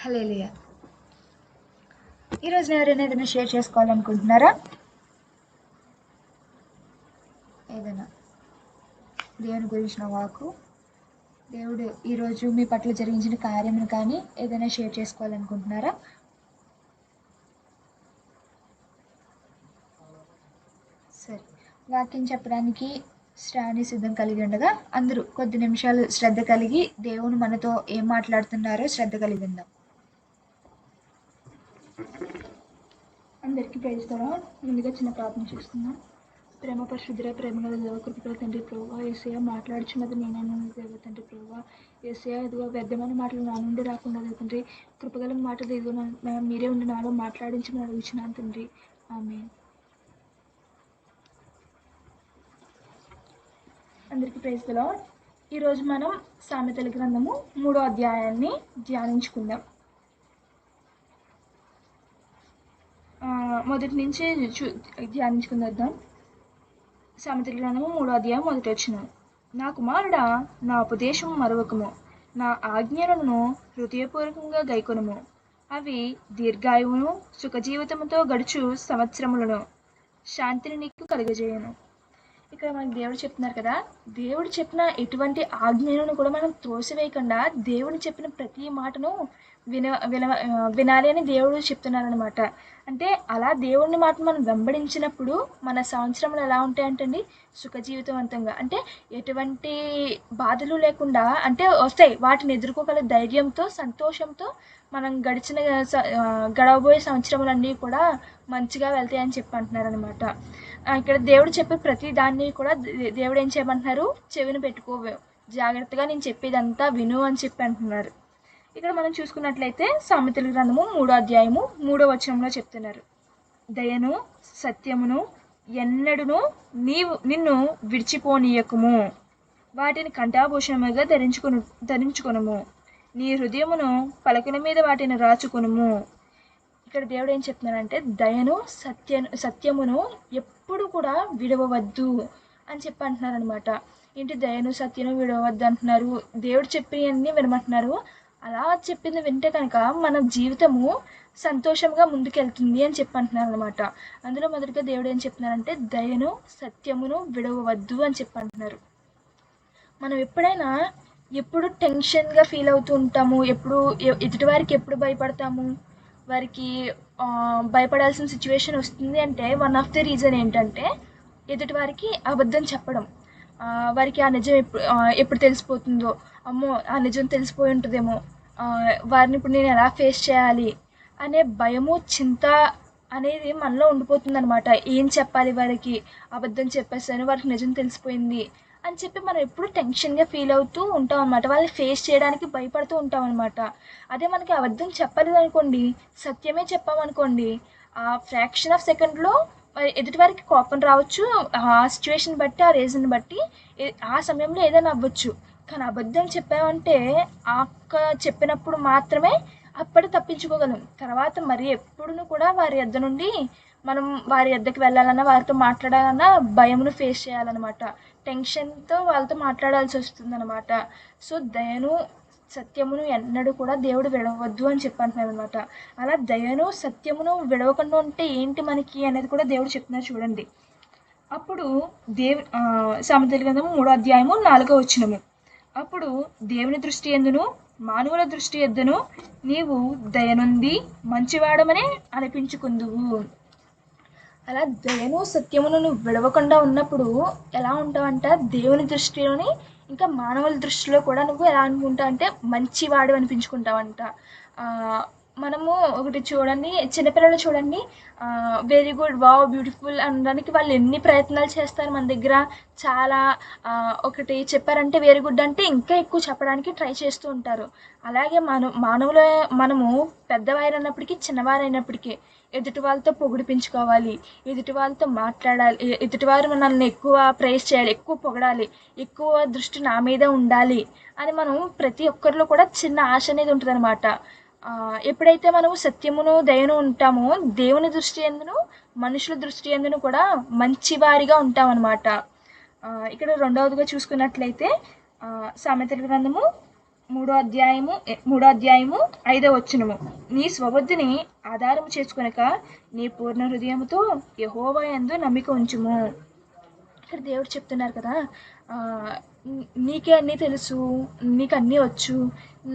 Hallelujah ఈరోజు ఎవరైనా ఏదైనా షేర్ చేసుకోవాలనుకుంటున్నారా? ఏదైనా. దేవుని గురించిన వాకు దేవుడు ఈరోజు మీ పట్ల జరిగించిన కార్యమును కానీ ఏదైనా షేర్ చేసుకోవాలనుకుంటున్నారా? సరే. వాక్యం చెప్పడానికి శ్రావణి సిద్ధం కలిగి ఉండగా అందరూ కొద్ది నిమిషాలు శ్రద్ధ కలిగి దేవుని మనతో ఏం మాట్లాడుతున్నారో శ్రద్ధ కలిగి ఉందాం. అందరికీ ప్రేమిస్తారా ముందుగా చిన్న ప్రార్థన చేస్తున్నాం ప్రేమ పరిశుద్ధుల ప్రేమ దేవ కృపగల తండ్రి ప్రభావ ఏసయ మాట్లాడుచున్నది నేనైనా దేవ తండ్రి ప్రభావ ఏసయ ఇదిగో వ్యర్థమైన మాటలు నా నుండి రాకుండా తండ్రి కృపగల మాటలు ఇదిగో మీరే ఉండి నాలో మాట్లాడించి నేను అడుగుచున్నాను తండ్రి. ఆమె అందరికీ ప్రేస్తలో ఈరోజు మనం సామెతల గ్రంథము మూడో అధ్యాయాన్ని ధ్యానించుకుందాం ఆ, మొదటి నుంచి చూ ధ్యానించుకుందాం. సామెతల గ్రంథము మూడో అధ్యాయం మొదటి వచ్చిన నా కుమారుడా నా ఉపదేశం మరొకము. నా ఆజ్ఞలను హృదయపూర్వకంగా గైకొనము. అవి దీర్ఘాయువును సుఖజీవితముతో గడుచు సంవత్సరములను. శాంతిని నీకు కలుగజేయను. ఇక్కడ మనకి దేవుడు చెప్తున్నారు కదా దేవుడు చెప్పిన ఎటువంటి ఆజ్ఞలను కూడా మనం తోసివేయకుండా దేవుడు చెప్పిన ప్రతి మాటను విన విన వినాలి అని దేవుడు చెప్తున్నారు అనమాట అంటే అలా దేవుడిని మాట మనం వెంబడించినప్పుడు మన సంవత్సరంలో ఎలా ఉంటాయంటండి? సుఖ జీవితవంతంగా అంటే ఎటువంటి బాధలు లేకుండా అంటే వస్తాయి వాటిని ఎదుర్కోగల ధైర్యంతో సంతోషంతో మనం గడిచిన స- గడవబోయే సంవత్సరములన్నీ కూడా మంచిగా వెళ్తాయని చెప్పి అంటున్నారు అనమాట ఇక్కడ దేవుడు చెప్పే ప్రతి దాన్ని కూడా దేవుడు ఏం చేయమంటున్నారు? చెవిని పెట్టుకో జాగ్రత్తగా నేను చెప్పేదంతా విను అని చెప్పి అంటున్నారు. ఇక్కడ మనం చూసుకున్నట్లయితే సామెతల గ్రంథము మూడో అధ్యాయము మూడో వచనంలో చెప్తున్నారు. దయను సత్యమును ఎన్నడును నీవు నిన్ను విడిచిపోనీయకము. వాటిని కంఠాభూషణముగా ధరించుకును ధరించుకొనుము. నీ హృదయమును పలకల మీద వాటిని రాచుకునుము. ఇక్కడ దేవుడు ఏం చెప్తున్నాడంటే దయను సత్య సత్యమును ఎప్పుడు కూడా విడవవద్దు అని చెప్పి అంటున్నారు అనమాట ఏంటి దయను సత్యను విడవద్దు అంటున్నారు? దేవుడు చెప్పినవన్నీ వినమంటున్నారు. అలా చెప్పింది వింటే కనుక మన జీవితము సంతోషంగా ముందుకెళ్తుంది అని చెప్పి అంటున్నారు అనమాట అందులో మొదటిగా దేవుడు ఏం చెప్తున్నారంటే దయను సత్యమును విడవవద్దు అని చెప్పి అంటున్నారు. మనం ఎప్పుడైనా ఎప్పుడు టెన్షన్గా ఫీల్ అవుతూ ఉంటాము ఎప్పుడు ఎదుటివారికి ఎప్పుడు భయపడతాము? వారికి భయపడాల్సిన సిచ్యువేషన్ వస్తుంది అంటే వన్ ఆఫ్ ది రీజన్ ఏంటంటే ఎదుటివారికి అబద్ధం చెప్పడం. వారికి ఆ నిజం ఎప్పుడు ఎప్పుడు తెలిసిపోతుందో అమ్మో ఆ నిజం తెలిసిపోయి ఉంటుందేమో వారిని ఇప్పుడు నేను ఎలా ఫేస్ చేయాలి అనే భయము చింత అనేది మనలో ఉండిపోతుందన్నమాట. ఏం చెప్పాలి వారికి? అబద్ధం చెప్పేసాను వారికి నిజం తెలిసిపోయింది అని చెప్పి మనం ఎప్పుడు టెన్షన్గా ఫీల్ అవుతూ ఉంటాం అనమాట వాళ్ళని ఫేస్ చేయడానికి భయపడుతూ ఉంటాం అనమాట అదే మనకి అబద్ధం చెప్పలేదు అనుకోండి సత్యమే చెప్పామనుకోండి ఆ ఫ్రాక్షన్ ఆఫ్ సెకండ్లో ఎదుటి వారికి కోపం రావచ్చు ఆ సిచ్యువేషన్ బట్టి ఆ రీజన్ బట్టి ఆ సమయంలో ఏదైనా అవ్వచ్చు. కానీ అబద్ధం చెప్పామంటే ఆ చెప్పినప్పుడు మాత్రమే అప్పటి తప్పించుకోగలం. తర్వాత మరి ఎప్పుడును కూడా వారి ఎద్ద నుండి మనం వారి ఎద్దకి వెళ్ళాలన్నా వారితో మాట్లాడాలన్నా భయమును ఫేస్ చేయాలన్నమాట. టెన్షన్తో వాళ్ళతో మాట్లాడాల్సి వస్తుంది అనమాట సో దయను సత్యమును ఎన్నడూ కూడా దేవుడు విడవద్దు అని చెప్పంటున్నారు అనమాట అలా దయను సత్యమును విడవకుండా ఉంటే ఏంటి మనకి అనేది కూడా దేవుడు చెప్తున్నారు చూడండి. అప్పుడు దేవు సామెతల గ్రంథము మూడో అధ్యాయము నాలుగో వచ్చినము అప్పుడు దేవుని దృష్టి ఎందును? మానవుల దృష్టి ఎద్దును నీవు దయనుంది మంచివాడమనే అనిపించుకుందువు. అలా దయను సత్యమును నువ్వు విడవకుండా ఉన్నప్పుడు ఎలా ఉంటావంట? దేవుని దృష్టిలోని ఇంకా మానవుల దృష్టిలో కూడా నువ్వు ఎలా అనుకుంటావు అంటే మంచివాడు అనిపించుకుంటావంట. మనము ఒకటి చూడండి చిన్నపిల్లలు చూడండి. వెరీ గుడ్ వావ్ బ్యూటిఫుల్ అనడానికి వాళ్ళు ఎన్ని ప్రయత్నాలు చేస్తారు మన దగ్గర? చాలా ఒకటి చెప్పారంటే వెరీ గుడ్ అంటే ఇంకా ఎక్కువ చెప్పడానికి ట్రై చేస్తూ ఉంటారు. అలాగే మన మానవుల మనము పెద్దవారైనప్పటికీ చిన్నవారైనప్పటికీ ఎదుటి వాళ్ళతో పొగిడిపించుకోవాలి. ఎదుటి వాళ్ళతో మాట్లాడాలి. ఎదుటి ఎదుటివారు మనల్ని ఎక్కువ ప్రేస్ చేయాలి ఎక్కువ పొగడాలి ఎక్కువ దృష్టి నా మీద ఉండాలి అని మనం ప్రతి ఒక్కరిలో కూడా చిన్న ఆశ అనేది ఉంటుంది అనమాట ఎప్పుడైతే మనము సత్యమును దయను ఉంటామో దేవుని దృష్టి ఎందును మనుషుల దృష్టి ఎందును కూడా మంచివారిగా ఉంటామన్నమాట. ఇక్కడ రెండవదిగా చూసుకున్నట్లయితే సామెతల గ్రంథము మూడో అధ్యాయము మూడో అధ్యాయము ఐదో వచ్చినము నీ స్వబుద్ధిని ఆధారం చేసుకునక నీ పూర్ణ హృదయముతో యహోవా ఎందు నమ్మిక ఉంచుము. ఇక్కడ దేవుడు చెప్తున్నారు కదా నీకే అన్నీ తెలుసు నీకు అన్నీ వచ్చు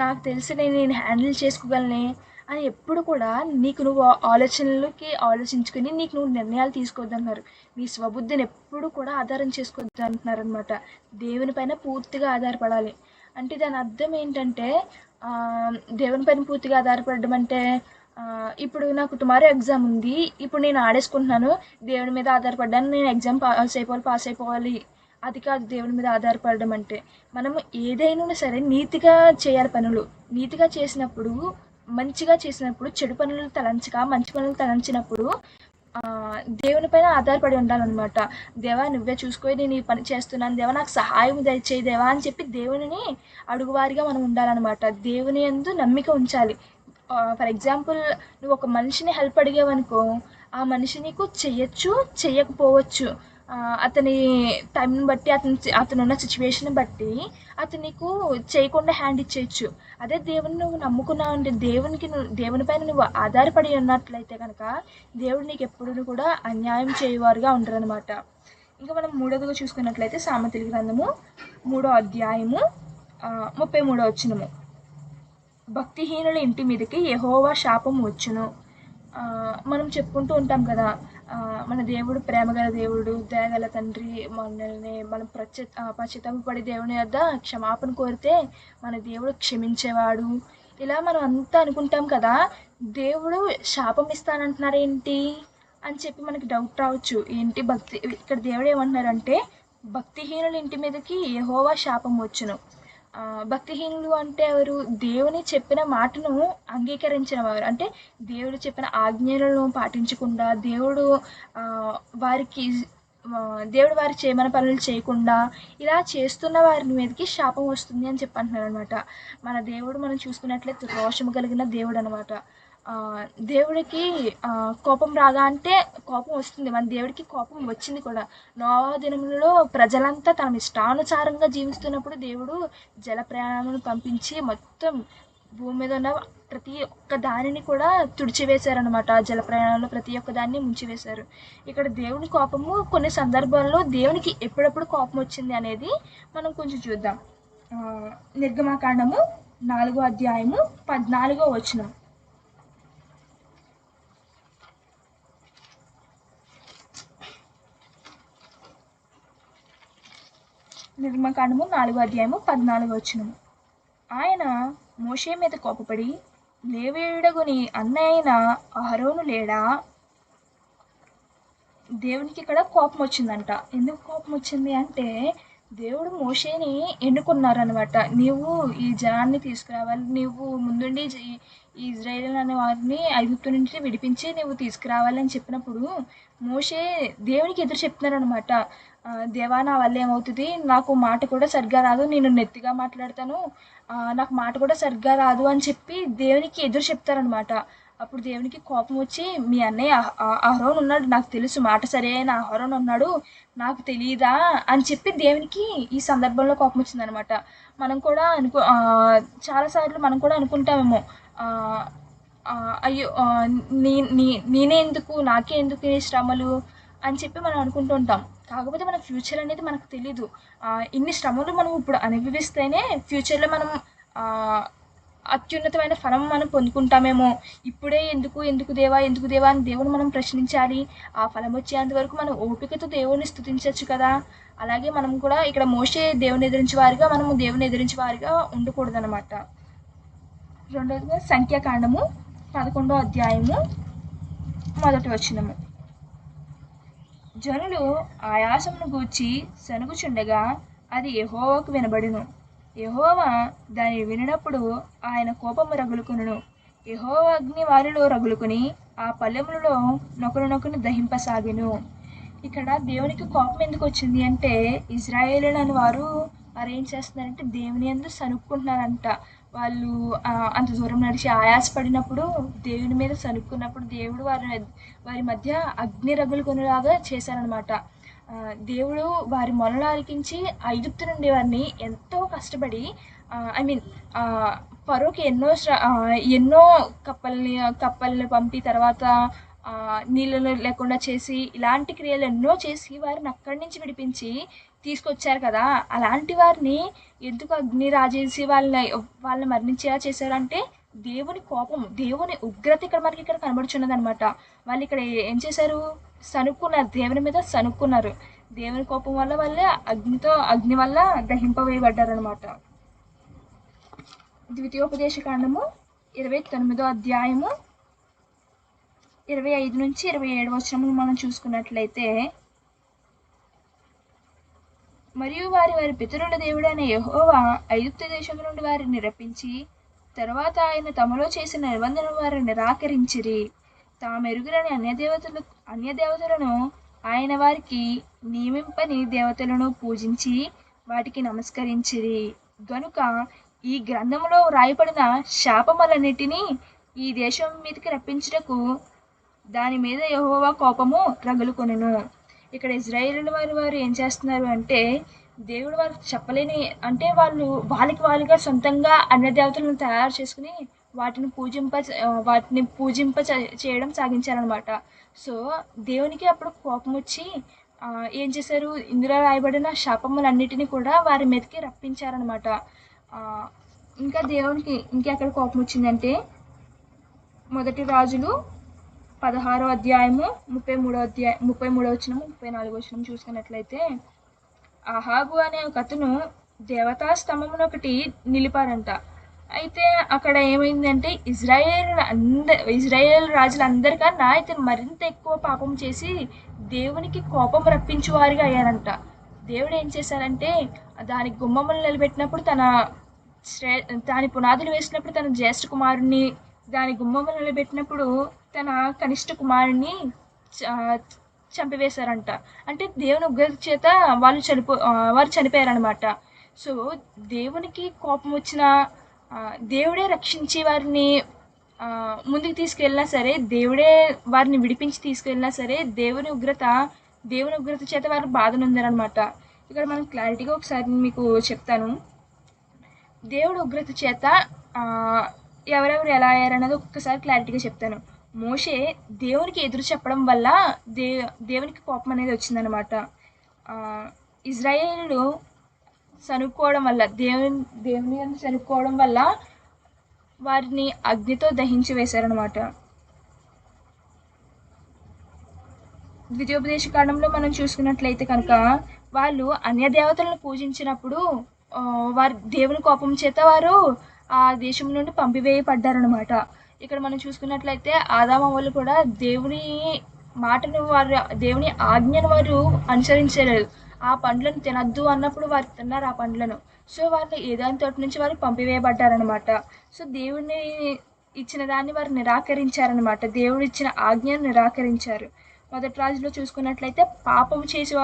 నాకు తెలిసి నేను నేను హ్యాండిల్ చేసుకోగలనే అని ఎప్పుడు కూడా నీకు నువ్వు ఆలోచనలకి ఆలోచించుకుని నీకు నువ్వు నిర్ణయాలు తీసుకోవద్దన్నారు. నీ స్వబుద్ధిని ఎప్పుడు కూడా ఆధారం చేసుకోవద్దు అంటున్నారు అనమాట దేవుని పైన పూర్తిగా ఆధారపడాలి. అంటే దాని అర్థం ఏంటంటే దేవుని పైన పూర్తిగా ఆధారపడడం అంటే ఇప్పుడు నాకు టుమారో ఎగ్జామ్ ఉంది. ఇప్పుడు నేను ఆడేసుకుంటున్నాను. దేవుని మీద ఆధారపడ్డాను. నేను ఎగ్జామ్ పాస్ అయిపోవాలి పాస్ అయిపోవాలి. అది కాదు దేవుని మీద ఆధారపడడం అంటే. మనం ఏదైనా సరే నీతిగా చేయాలి పనులు. నీతిగా చేసినప్పుడు మంచిగా చేసినప్పుడు చెడు పనులు తలంచక మంచి పనులు తలంచినప్పుడు దేవుని పైన ఆధారపడి ఉండాలన్నమాట. దేవా నువ్వే చూసుకొని నేను ఈ పని చేస్తున్నాను. దేవా నాకు సహాయం దయచేయి దేవా అని చెప్పి దేవునిని అడుగువారిగా మనం ఉండాలన్నమాట. దేవుని యందు నమ్మిక ఉంచాలి. ఫర్ ఎగ్జాంపుల్ నువ్వు ఒక మనిషిని హెల్ప్ అడిగావనుకో ఆ మనిషి నీకు చెయ్యొచ్చు చెయ్యకపోవచ్చు అతని టైంని బట్టి అతని అతను ఉన్న సిచ్యువేషన్ని బట్టి అతను నీకు చేయకుండా హ్యాండ్ ఇచ్చేయచ్చు. అదే దేవుని నువ్వు నమ్ముకున్నావు అంటే దేవునికి నువ్వు దేవుని పైన నువ్వు ఆధారపడి ఉన్నట్లయితే కనుక దేవుడు నీకు ఎప్పుడు కూడా అన్యాయం చేయవారుగా ఉండరనమాట ఇంకా మనం మూడోదిగా చూసుకున్నట్లయితే సామెతల గ్రంథము మూడో అధ్యాయము ముప్పై మూడో వచ్చినము భక్తిహీనుల ఇంటి మీదకి యహోవా శాపం వచ్చును. మనం చెప్పుకుంటూ ఉంటాం కదా మన దేవుడు ప్రేమగల దేవుడు దయగల తండ్రి మనల్ని మనం ప్రత్య పశ్చాత్తాపడి దేవుని వద్ద క్షమాపణ కోరితే మన దేవుడు క్షమించేవాడు. ఇలా మనం అంతా అనుకుంటాం కదా దేవుడు శాపం ఇస్తానంటున్నారేంటి అని చెప్పి మనకి డౌట్ రావచ్చు. ఏంటి భక్తి? ఇక్కడ దేవుడు ఏమంటున్నారంటే భక్తిహీనుల ఇంటి మీదకి ఏహోవా శాపం వచ్చును. భక్తిహీనులు అంటే ఎవరు? దేవుని చెప్పిన మాటను అంగీకరించిన వారు అంటే దేవుడు చెప్పిన ఆజ్ఞలను పాటించకుండా దేవుడు వారికి దేవుడు వారి చేయమని పనులు చేయకుండా ఇలా చేస్తున్న వారి మీదకి శాపం వస్తుంది అని చెప్పంటున్నారు అనమాట మన దేవుడు మనం చూసుకున్నట్లయితే రోషము కలిగిన దేవుడు అనమాట దేవుడికి కోపం రాగా అంటే కోపం వస్తుంది. మన దేవుడికి కోపం వచ్చింది కూడా. నోవా దినములలో ప్రజలంతా తమ ఇష్టానుసారంగా జీవిస్తున్నప్పుడు దేవుడు జల ప్రయాణాలను పంపించి మొత్తం భూమి మీద ఉన్న ప్రతి ఒక్క దానిని కూడా తుడిచివేశారనమాట ఆ జల ప్రయాణంలో ప్రతి ఒక్క దాన్ని ముంచివేశారు. ఇక్కడ దేవుని కోపము కొన్ని సందర్భాల్లో దేవునికి ఎప్పుడెప్పుడు కోపం వచ్చింది అనేది మనం కొంచెం చూద్దాం. నిర్గమాకాండము నాలుగో అధ్యాయము పద్నాలుగో వచనం. నిర్మకాండము నాలుగో అధ్యాయము పద్నాలుగో వచ్చినము ఆయన మోషే మీద కోపపడి లేవేయుడగుని అన్నయ్యన అహరోను లేడా? దేవునికి ఇక్కడ కోపం వచ్చిందంట. ఎందుకు కోపం వచ్చింది? అంటే దేవుడు మోషేని ఎన్నుకున్నారనమాట నీవు ఈ జనాన్ని తీసుకురావాలి నీవు ముందుండి ఈ ఇజ్రాయేల్ అనే వారిని ఐగుప్తు నుంచి విడిపించి నువ్వు తీసుకురావాలని చెప్పినప్పుడు మోషే దేవునికి ఎదురు చెప్తున్నారనమాట దేవా నా వల్ల ఏమవుతుంది? నాకు మాట కూడా సరిగ్గా రాదు. నేను నెత్తిగా మాట్లాడతాను. నాకు మాట కూడా సరిగ్గా రాదు అని చెప్పి దేవునికి ఎదురు చెప్తారనమాట అప్పుడు దేవునికి కోపం వచ్చి మీ అన్నయ్య అహ- అహరోన్ ఉన్నాడు. నాకు తెలుసు మాట సరే అయిన అహరోన్ ఉన్నాడు. నాకు తెలియదా అని చెప్పి దేవునికి ఈ సందర్భంలో కోపం వచ్చిందనమాట మనం కూడా అనుకో చాలాసార్లు మనం కూడా అనుకుంటామేమో అయ్యో నీ నీ నేనే ఎందుకు నాకే ఎందుకు శ్రమలు? అని చెప్పి మనం అనుకుంటుంటాం కాకపోతే మన ఫ్యూచర్ అనేది మనకు తెలీదు. ఇన్ని శ్రమలు మనం ఇప్పుడు అనుభవిస్తేనే ఫ్యూచర్లో మనం అత్యున్నతమైన ఫలం మనం పొందుకుంటామేమో. ఇప్పుడే ఎందుకు ఎందుకు దేవా ఎందుకు దేవా అని దేవుని మనం ప్రశ్నించాలి. ఆ ఫలం వచ్చేంత వరకు మనం ఓపికతో దేవుని స్థుతించవచ్చు కదా. అలాగే మనం కూడా ఇక్కడ మోసే దేవుని ఎదిరించే వారిగా మనము దేవుని ఎదిరించే వారిగా ఉండకూడదనమాట రెండవదిగా సంఖ్యాకాండము పదకొండో అధ్యాయము మొదటి వచ్చినము జనులు ఆయాసమును గూర్చి సనుగుచుండగా అది యెహోవాకు వినబడును. యెహోవా దాన్ని వినినప్పుడు ఆయన కోపము రగులుకొనును. యెహోవా అగ్ని వారిలో రగులుకొని ఆ పల్లెములలో నొకరు నొకరు దహింపసాగెను. ఇక్కడ దేవునికి కోపం ఎందుకు వచ్చింది అంటే ఇజ్రాయేల్ అని వారు వారు ఏం చేస్తున్నారంటే దేవుని ఎందుకు సనుక్కుంటున్నారంట వాళ్ళు అంత దూరం నడిచి ఆయాసపడినప్పుడు దేవుని మీద సనుక్కున్నప్పుడు దేవుడు వారి వారి మధ్య అగ్ని రగులు కొనేలాగా చేశారనమాట దేవుడు వారి మొలలు ఆలకించి ఐగుప్తు నుండి వారిని ఎంతో కష్టపడి ఐ మీన్ పరోకి ఎన్నో ఎన్నో కప్పల్ని కప్పల్ని పంపి తర్వాత నీళ్ళను లేకుండా చేసి ఇలాంటి క్రియలు ఎన్నో చేసి వారిని అక్కడి నుంచి విడిపించి తీసుకొచ్చారు కదా అలాంటి వారిని ఎందుకు అగ్ని రాజేసి వాళ్ళని వాళ్ళని మరణించేలా చేశారంటే దేవుని కోపం దేవుని ఉగ్రత ఇక్కడ మనకి ఇక్కడ కనబడుచున్నది అనమాట వాళ్ళు ఇక్కడ ఏం చేశారు? సనుక్కున్నారు దేవుని మీద సనుక్కున్నారు దేవుని కోపం వల్ల వాళ్ళే అగ్నితో అగ్ని వల్ల దహింపవేయబడ్డారనమాట ద్వితీయోపదేశ కాండము ఇరవై తొమ్మిదో అధ్యాయము ఇరవై ఐదు నుంచి ఇరవై ఏడు వచ్చినములు మనం చూసుకున్నట్లయితే మరియు వారి వారి పితరుల దేవుడైన యహోవా ఐగుప్తు దేశం నుండి వారిని రప్పించి తర్వాత ఆయన తమలో చేసిన నిబంధన వారిని నిరాకరించిరి. తామెరుగురని అన్య దేవతలు అన్య దేవతలను ఆయన వారికి నియమింపని దేవతలను పూజించి వాటికి నమస్కరించిరి. గనుక ఈ గ్రంథంలో వ్రాయబడిన శాపములన్నిటినీ ఈ దేశం మీదకి రప్పించుటకు దాని మీద యహోవా కోపము రగులుకొనెను. ఇక్కడ ఇజ్రాయేల్ వారి వారు ఏం చేస్తున్నారు అంటే దేవుడు వారికి చెప్పలేని అంటే వాళ్ళు వాళ్ళకి వాళ్ళుగా సొంతంగా అన్య దేవతలను తయారు చేసుకుని వాటిని పూజింప వాటిని పూజింప చేయడం సాగించారనమాట సో దేవునికి అప్పుడు కోపం వచ్చి ఏం చేశారు? ఇందులో రాయబడిన శాపములన్నిటినీ కూడా వారి మీదకి రప్పించారనమాట ఇంకా దేవునికి ఇంకెక్కడ కోపం వచ్చిందంటే మొదటి రాజులు పదహారో అధ్యాయము ముప్పై మూడో అధ్యాయం ముప్పై మూడో వచ్చిన ముప్పై నాలుగో వచ్చిన చూసుకున్నట్లయితే అహాబు అనే ఒక అతను దేవతా స్తంభమును ఒకటి నిలిపారంట అయితే అక్కడ ఏమైందంటే ఇజ్రాయేల్ అంద ఇజ్రాయేల్ రాజులందరికన్నా ఇతను మరింత ఎక్కువ పాపం చేసి దేవునికి కోపం రప్పించువారిగా అయ్యారంట. దేవుడు ఏం చేశారంటే దాని గుమ్మములు నిలబెట్టినప్పుడు తన శ్రే దాని పునాదులు వేసినప్పుడు తన జ్యేష్ఠ కుమారుణ్ణి దాని గుమ్మములు నిలబెట్టినప్పుడు తన కనిష్ట కుమారుడిని చ- చంపివేశారంట. అంటే దేవుని ఉగ్రత చేత వాళ్ళు చనిపో వారు చనిపోయారనమాట సో దేవునికి కోపం వచ్చిన దేవుడే రక్షించి వారిని ముందుకు తీసుకెళ్ళినా సరే దేవుడే వారిని విడిపించి తీసుకెళ్ళినా సరే దేవుని ఉగ్రత దేవుని ఉగ్రత చేత వారు బాధనుందరనమాట ఇక్కడ మనం క్లారిటీగా ఒకసారి మీకు చెప్తాను. దేవుడు ఉగ్రత చేత ఎవరెవరు ఎలా అయ్యారన్నది ఒక్కసారి క్లారిటీగా చెప్తాను. మోషే దేవునికి ఎదురు చెప్పడం వల్ల దే దేవునికి కోపం అనేది వచ్చిందనమాట ఆ, చనుక్కోవడం వల్ల దేవుని దేవుని అని చనుక్కోవడం వల్ల వారిని అగ్నితో దహించి వేశారనమాట ద్వితీయోపదేశ కాండంలో మనం చూసుకున్నట్లయితే కనుక వాళ్ళు అన్య దేవతలను పూజించినప్పుడు వారి దేవుని కోపం చేత వారు ఆ దేశం నుండి పంపివేయబడ్డారనమాట ఇక్కడ మనం చూసుకున్నట్లయితే ఆదామ వాళ్ళు కూడా దేవుని మాటను వారు దేవుని ఆజ్ఞను వారు అనుసరించలేదు. ఆ పండ్లను తినద్దు అన్నప్పుడు వారు తిన్నారు ఆ పండ్లను. సో వారిని ఏదాని తోటి నుంచి వారు పంపివేయబడ్డారనమాట సో దేవుని ఇచ్చిన దాన్ని వారు నిరాకరించారనమాట దేవుడు ఇచ్చిన ఆజ్ఞను నిరాకరించారు. మొదటి రాజులో చూసుకున్నట్లయితే పాపం చేసి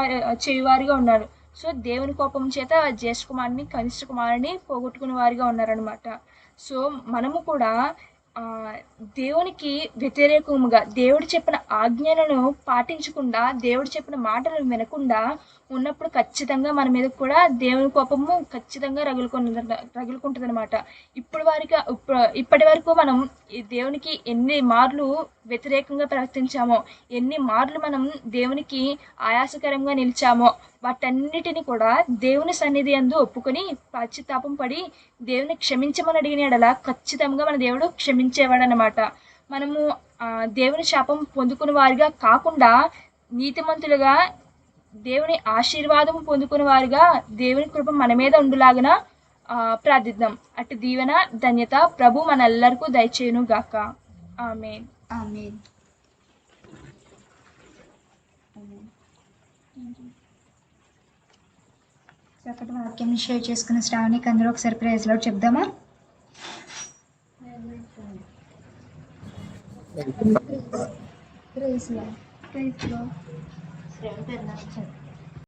చేయువారిగా ఉన్నారు. సో దేవుని కోపం చేత జ్యేష్ఠ కుమారుని కనిష్ట కుమారుని పోగొట్టుకునే వారిగా ఉన్నారనమాట సో మనము కూడా దేవునికి వ్యతిరేకముగా దేవుడు చెప్పిన ఆజ్ఞలను పాటించకుండా దేవుడు చెప్పిన మాటలను వినకుండా ఉన్నప్పుడు ఖచ్చితంగా మన మీద కూడా దేవుని కోపము ఖచ్చితంగా రగులుకొని రగులుకుంటుంది అనమాట ఇప్పుడు వారికి ఇప్పుడు ఇప్పటి వరకు మనం ఈ దేవునికి ఎన్ని మార్లు వ్యతిరేకంగా ప్రవర్తించామో ఎన్ని మార్లు మనం దేవునికి ఆయాసకరంగా నిలిచామో వాటన్నిటిని కూడా దేవుని సన్నిధి అందు ఒప్పుకొని పశ్చాత్తాపం పడి దేవుని క్షమించమని అడిగిన ఖచ్చితంగా మన దేవుడు క్షమించేవాడనమాట మనము దేవుని శాపం పొందుకున్న వారిగా కాకుండా నీతిమంతులుగా దేవుని ఆశీర్వాదం పొందుకున్న వారిగా దేవుని కృప మన మీద ఉండులాగున ఆ, ప్రార్థిద్దాం. అటు దీవెన ధన్యత ప్రభు మనెల్లరికూ దయచేయును గాక ఆమె ఆమేన్. చక్కటి వాక్యం షేర్ చేసుకున్న శ్రావణికి అందరూ ఒకసారి ప్రైజ్లో చెప్దామా? ప్రైజ్లో ప్రైజ్ శ్రవణ్